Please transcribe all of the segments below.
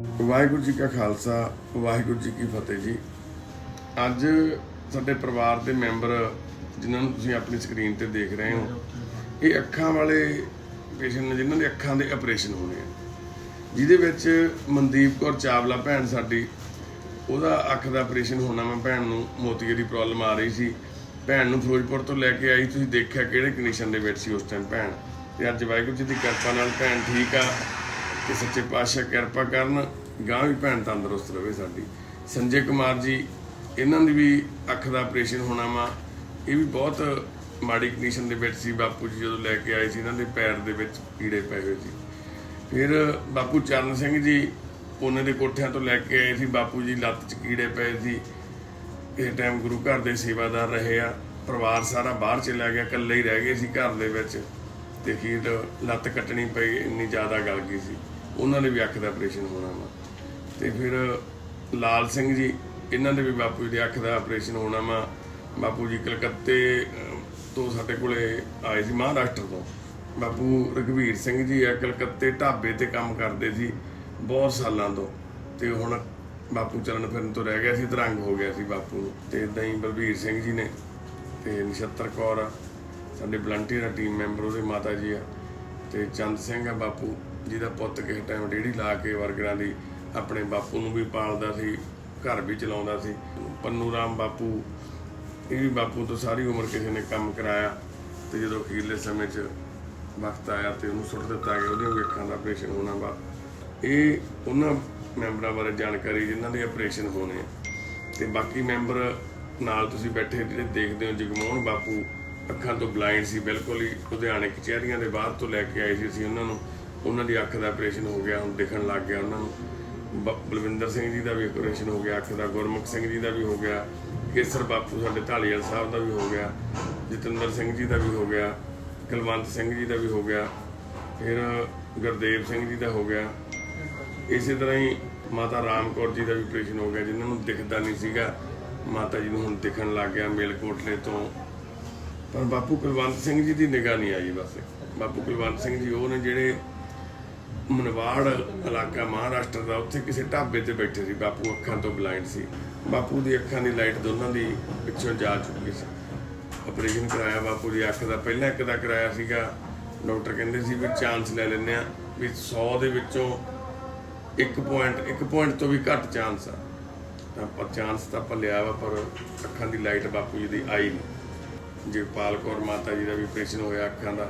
ਵਾਹਿਗੁਰੂ ਜੀ ਕਾ ਖਾਲਸਾ, ਵਾਹਿਗੁਰੂ ਜੀ ਕੀ ਫਤਿਹ ਜੀ। ਅੱਜ ਸਾਡੇ ਪਰਿਵਾਰ ਦੇ ਮੈਂਬਰ ਜਿਨ੍ਹਾਂ ਨੂੰ ਤੁਸੀਂ ਆਪਣੀ ਸਕਰੀਨ ਤੇ ਦੇਖ ਰਹੇ ਹੋ, ਇਹ ਅੱਖਾਂ ਵਾਲੇ ਪੇਸ਼ੈਂਟ ਨੇ, ਜਿਨ੍ਹਾਂ ਦੇ ਅੱਖਾਂ ਦੇ ਆਪਰੇਸ਼ਨ ਹੋਣੇ ਆ। ਜਿਹਦੇ ਵਿੱਚ ਮਨਦੀਪ ਕੌਰ ਚਾਵਲਾ ਭੈਣ ਸਾਡੀ, ਉਹਦਾ ਅੱਖ ਦਾ ਆਪਰੇਸ਼ਨ ਹੋਣਾ ਮੈਂ ਭੈਣ ਨੂੰ ਮੋਤੀਏ ਦੀ ਪ੍ਰੋਬਲਮ ਆ ਰਹੀ ਸੀ। ਭੈਣ ਨੂੰ ਫਿਰੋਜ਼ਪੁਰ ਤੋਂ ਲੈ ਕੇ ਆਈ, ਤੁਸੀਂ ਦੇਖਿਆ ਕਿਹੜੇ ਕੰਡੀਸ਼ਨ ਦੇ ਵਿੱਚ ਸੀ ਉਸ ਟਾਈਮ ਭੈਣ? ਤੇ ਅੱਜ ਵਾਹਿਗੁਰੂ ਜੀ ਦੀ ਕਿਰਪਾ ਨਾਲ ਭੈਣ ਠੀਕ ਆ। ਕਿ ਸੱਚੇ ਪਾਤਸ਼ਾਹ ਕਿਰਪਾ ਕਰਨ ਗਾਂ ਵੀ ਭੈਣ ਤੰਦਰੁਸਤ ਰਹੇ ਸਾਡੀ। ਸੰਜੇ ਕੁਮਾਰ ਜੀ, ਇਹਨਾਂ ਦੀ ਵੀ ਅੱਖ ਦਾ ਆਪਰੇਸ਼ਨ ਹੋਣਾ ਵਾ। ਇਹ ਵੀ ਬਹੁਤ ਮਾੜੀ ਕੰਡੀਸ਼ਨ ਦੇ ਵਿੱਚ ਸੀ ਬਾਪੂ ਜੀ, ਜਦੋਂ ਲੈ ਕੇ ਆਏ ਸੀ ਇਹਨਾਂ ਦੇ ਪੈਰ ਦੇ ਵਿੱਚ ਕੀੜੇ ਪਏ ਹੋਏ ਸੀ। ਫਿਰ ਬਾਪੂ ਚਰਨ ਸਿੰਘ ਜੀ ਉਹਨਾਂ ਦੇ ਕੋਠਿਆਂ ਤੋਂ ਲੈ ਕੇ ਆਏ ਸੀ। ਬਾਪੂ ਜੀ ਲੱਤ 'ਚ ਕੀੜੇ ਪਏ ਸੀ। ਇਹ ਟਾਈਮ ਗੁਰੂ ਘਰ ਦੇ ਸੇਵਾਦਾਰ ਰਹੇ ਆ। ਪਰਿਵਾਰ ਸਾਰਾ ਬਾਹਰ ਚਲਾ ਗਿਆ, ਇਕੱਲੇ ਹੀ ਰਹਿ ਗਏ ਸੀ ਘਰ ਦੇ ਵਿੱਚ। ਤੇ ਫਿਰ ਲੱਤ ਕੱਟਣੀ ਪਈ, ਇੰਨੀ ਜ਼ਿਆਦਾ ਗਲ ਗਈ ਸੀ। ਉਹਨਾਂ ਦੇ ਵੀ ਅੱਖ ਦਾ ਆਪਰੇਸ਼ਨ ਹੋਣਾ ਵਾ। ਤੇ ਫਿਰ ਲਾਲ ਸਿੰਘ ਜੀ, ਇਹਨਾਂ ਦੇ ਵੀ ਬਾਪੂ ਜੀ ਦੇ ਅੱਖ ਦਾ ਆਪਰੇਸ਼ਨ ਹੋਣਾ ਵਾ। ਬਾਪੂ ਜੀ ਕਲਕੱਤੇ ਤੋਂ ਸਾਡੇ ਕੋਲੇ ਆਏ ਸੀ ਮਹਾਰਾਸ਼ਟਰ ਤੋਂ। ਬਾਪੂ ਰਘਵੀਰ ਸਿੰਘ ਜੀ ਆ, ਕਲਕੱਤੇ ਢਾਬੇ ਤੇ ਕੰਮ ਕਰਦੇ ਸੀ ਬਹੁਤ ਸਾਲਾਂ ਤੋਂ। ਤੇ ਹੁਣ ਬਾਪੂ ਚੱਲਣ ਫਿਰਨ ਤੋਂ ਰਹਿ ਗਿਆ ਸੀ, ਤਰੰਗ ਹੋ ਗਿਆ ਸੀ ਬਾਪੂ ਨੂੰ। ਤੇ ਇਦਾਂ ਹੀ ਬਲਬੀਰ ਸਿੰਘ ਜੀ ਨੇ ਤੇ ਨਛੱਤਰ ਕੌਰ ਆ, ਸਾਡੇ ਵਲੰਟੀਅਰ ਦਾ ਟੀਮ ਮੈਂਬਰ ਉਹਦੇ ਮਾਤਾ ਜੀ ਆ। ਤੇ ਚੰਦ ਸਿੰਘ ਆ ਬਾਪੂ, ਜਿਹਦਾ ਪੁੱਤ ਕਿਸੇ ਟਾਈਮ ਡੇੜੀ ਲਾ ਕੇ ਵਰਗਰਾਂ ਦੀ ਆਪਣੇ ਬਾਪੂ ਨੂੰ ਵੀ ਪਾਲਦਾ ਸੀ, ਘਰ ਵੀ ਚਲਾਉਂਦਾ ਸੀ। ਪੰਨੂ ਰਾਮ ਬਾਪੂ, ਇਹ ਵੀ ਬਾਪੂ ਤੋਂ ਸਾਰੀ ਉਮਰ ਕਿਸੇ ਨੇ ਕੰਮ ਕਰਾਇਆ ਤੇ ਜਦੋਂ ਅਖੀਰਲੇ ਸਮੇਂ 'ਚ ਵਕਤ ਆਇਆ ਤੇ ਉਹਨੂੰ ਸੁੱਟ ਦਿੱਤਾ ਗਿਆ, ਉਹਦੀਆਂ ਵੇਖਾਂ ਦਾ ਆਪਰੇਸ਼ਨ ਹੋਣਾ ਵਾ। ਇਹ ਉਹਨਾਂ ਮੈਂਬਰਾਂ ਬਾਰੇ ਜਾਣਕਾਰੀ, ਜਿਨ੍ਹਾਂ ਦੇ ਆਪਰੇਸ਼ਨ ਹੋਣੇ ਆ। ਤੇ ਬਾਕੀ ਮੈਂਬਰ ਨਾਲ ਤੁਸੀਂ ਬੈਠੇ ਜਿਹੜੇ ਦੇਖਦੇ ਹੋ, ਜਗਮੋਹਨ ਬਾਪੂ ਅੱਖਾਂ ਤੋਂ ਬਲਾਈਂਡ ਸੀ, ਬਿਲਕੁਲ ਹੀ ਲੁਧਿਆਣੇ ਕਚਹਿਰੀਆਂ ਦੇ ਬਾਹਰ ਤੋਂ ਲੈ ਕੇ ਆਏ ਸੀ ਅਸੀਂ ਉਹਨਾਂ ਨੂੰ। ਉਹਨਾਂ ਦੀ ਅੱਖ ਦਾ ਆਪਰੇਸ਼ਨ ਹੋ ਗਿਆ, ਹੁਣ ਦਿਖਣ ਲੱਗ ਗਿਆ ਉਹਨਾਂ ਨੂੰ। ਬ- ਬਲਵਿੰਦਰ ਸਿੰਘ ਜੀ ਦਾ ਵੀ ਆਪਰੇਸ਼ਨ ਹੋ ਗਿਆ, ਅੱਖ ਦਾ, ਗੁਰਮੁਖ ਸਿੰਘ ਜੀ ਦਾ ਵੀ ਹੋ ਗਿਆ, ਕੇਸਰ ਬਾਪੂ ਸਾਡੇ ਢਾਲੀਵਾਲ ਸਾਹਿਬ ਦਾ ਵੀ ਹੋ ਗਿਆ, ਜਤਿੰਦਰ ਸਿੰਘ ਜੀ ਦਾ ਵੀ ਹੋ ਗਿਆ, ਕੁਲਵੰਤ ਸਿੰਘ ਜੀ ਦਾ ਵੀ ਹੋ ਗਿਆ, ਫਿਰ ਗੁਰਦੇਵ ਸਿੰਘ ਜੀ ਦਾ ਹੋ ਗਿਆ। ਇਸੇ ਤਰ੍ਹਾਂ ਹੀ ਮਾਤਾ ਰਾਮ ਕੌਰ ਜੀ ਦਾ ਵੀ ਆਪਰੇਸ਼ਨ ਹੋ ਗਿਆ, ਜਿਨ੍ਹਾਂ ਨੂੰ ਦਿਖਦਾ ਨਹੀਂ ਸੀਗਾ। ਮਾਤਾ ਜੀ ਨੂੰ ਹੁਣ ਦਿਖਣ ਲੱਗ ਗਿਆ, ਮੇਲਕੋਟਲੇ ਤੋਂ। ਪਰ ਬਾਪੂ ਕੁਲਵੰਤ ਸਿੰਘ ਜੀ ਦੀ ਨਿਗਾਹ ਨਹੀਂ ਆਈ ਬਸ। ਬਾਪੂ ਕੁਲਵੰਤ ਸਿੰਘ ਜੀ, ਉਹ ਨੇ ਜਿਹੜੇ ਮਨਵਾੜ ਇਲਾਕਾ ਮਹਾਰਾਸ਼ਟਰ ਦਾ, ਉੱਥੇ ਕਿਸੇ ਢਾਬੇ ਤੇ ਬੈਠੇ ਸੀ। ਬਾਪੂ ਅੱਖਾਂ ਤੋਂ ਬਲਾਈਂਡ ਸੀ। ਬਾਪੂ ਦੀ ਅੱਖਾਂ ਦੀ ਲਾਈਟ ਦੋਨਾਂ ਦੀ ਪਿੱਛੋਂ ਜਾ ਚੁੱਕੀ ਸੀ। ਆਪਰੇਸ਼ਨ ਕਰਾਇਆ ਬਾਪੂ ਦੀ ਅੱਖ ਦਾ, ਪਹਿਲਾਂ ਇੱਕ ਦਾ ਕਰਾਇਆ ਸੀਗਾ। ਡਾਕਟਰ ਕਹਿੰਦੇ ਸੀ ਵੀ ਚਾਂਸ ਲੈ ਲੈਂਦੇ ਆ ਵੀ 100 ਦੇ ਵਿੱਚੋਂ 1 ਪੁਆਇੰਟ 1 ਪੁਆਇੰਟ ਤੋਂ ਵੀ ਘੱਟ ਚਾਂਸ ਆ। ਤਾਂ ਪਰ ਚਾਂਸ ਤਾਂ ਆਪਾਂ ਲਿਆ ਵਾ, ਪਰ ਅੱਖਾਂ ਦੀ ਲਾਈਟ ਬਾਪੂ ਜੀ ਦੀ ਆਈ ਨਹੀਂ। ਜਗਪਾਲ ਕੌਰ ਮਾਤਾ ਜੀ ਦਾ ਵੀ ਆਪਰੇਸ਼ਨ ਹੋਇਆ ਅੱਖਾਂ ਦਾ।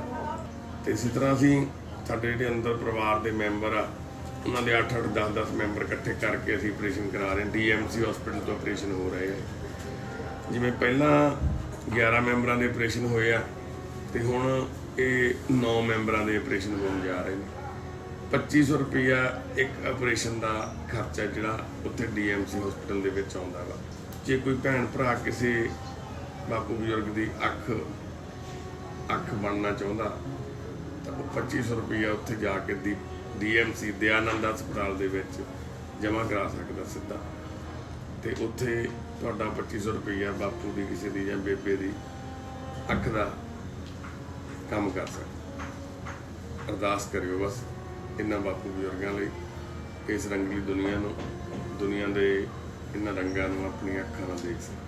ਤੇ ਇਸੇ ਤਰ੍ਹਾਂ ਅਸੀਂ ਸਾਡੇ ਜਿਹੜੇ ਅੰਦਰ ਪਰਿਵਾਰ ਦੇ ਮੈਂਬਰ ਆ, ਉਹਨਾਂ ਦੇ 8-8 10-10 ਮੈਂਬਰ ਇਕੱਠੇ ਕਰਕੇ ਅਸੀਂ ਆਪਰੇਸ਼ਨ ਕਰਾ ਰਹੇ ਹਾਂ। ਡੀਐਮਸੀ ਹਸਪੀਟਲ ਤੋਂ ਆਪਰੇਸ਼ਨ ਹੋ ਰਹੇ ਆ। ਜਿਵੇਂ ਪਹਿਲਾਂ 11 ਮੈਂਬਰਾਂ ਦੇ ਆਪਰੇਸ਼ਨ ਹੋਏ ਆ, ਤੇ ਹੁਣ ਇਹ 9 ਮੈਂਬਰਾਂ ਦੇ ਆਪਰੇਸ਼ਨ ਹੋਣ ਜਾ ਰਹੇ ਨੇ। 2500 ਰੁਪਇਆ ਇੱਕ ਆਪਰੇਸ਼ਨ ਦਾ ਖਰਚਾ ਜਿਹੜਾ ਉੱਥੇ ਡੀਐਮਸੀ ਹਸਪੀਟਲ ਦੇ ਵਿੱਚ ਆਉਂਦਾ ਵਾ। ਜੇ ਕੋਈ ਭੈਣ ਭਰਾ ਕਿਸੇ ਬਾਪੂ ਬਜ਼ੁਰਗ ਦੀ ਅੱਖ ਅੱਖ ਬਣਨਾ ਚਾਹੁੰਦਾ। ਤਾਂ ਉਹ 2500 ਰੁਪਇਆ ਉੱਥੇ ਜਾ ਕੇ ਦੀ ਡੀਐਮਸੀ, ਦਿਆਨੰਦ ਹਸਪਤਾਲ ਦੇ ਵਿੱਚ ਜਮ੍ਹਾਂ ਕਰਾ ਸਕਦਾ ਸਿੱਧਾ। ਤੇ ਉੱਥੇ ਤੁਹਾਡਾ 2500 ਰੁਪਇਆ ਬਾਪੂ ਦੀ, ਕਿਸੇ ਦੀ ਜਾਂ ਬੇਬੇ ਦੀ ਅੱਖ ਦਾ ਕੰਮ ਕਰ ਸਕਦਾ। ਅਰਦਾਸ ਕਰਿਓ ਬਸ ਇਹਨਾਂ ਬਾਪੂ ਬਜ਼ੁਰਗਾਂ ਲਈ ਇਸ ਰੰਗਲੀ ਦੁਨੀਆ ਨੂੰ, ਦੁਨੀਆ ਦੇ ਇਹਨਾਂ ਰੰਗਾਂ ਨੂੰ ਆਪਣੀਆਂ ਅੱਖਾਂ ਨਾਲ ਦੇਖ ਸਕਣ।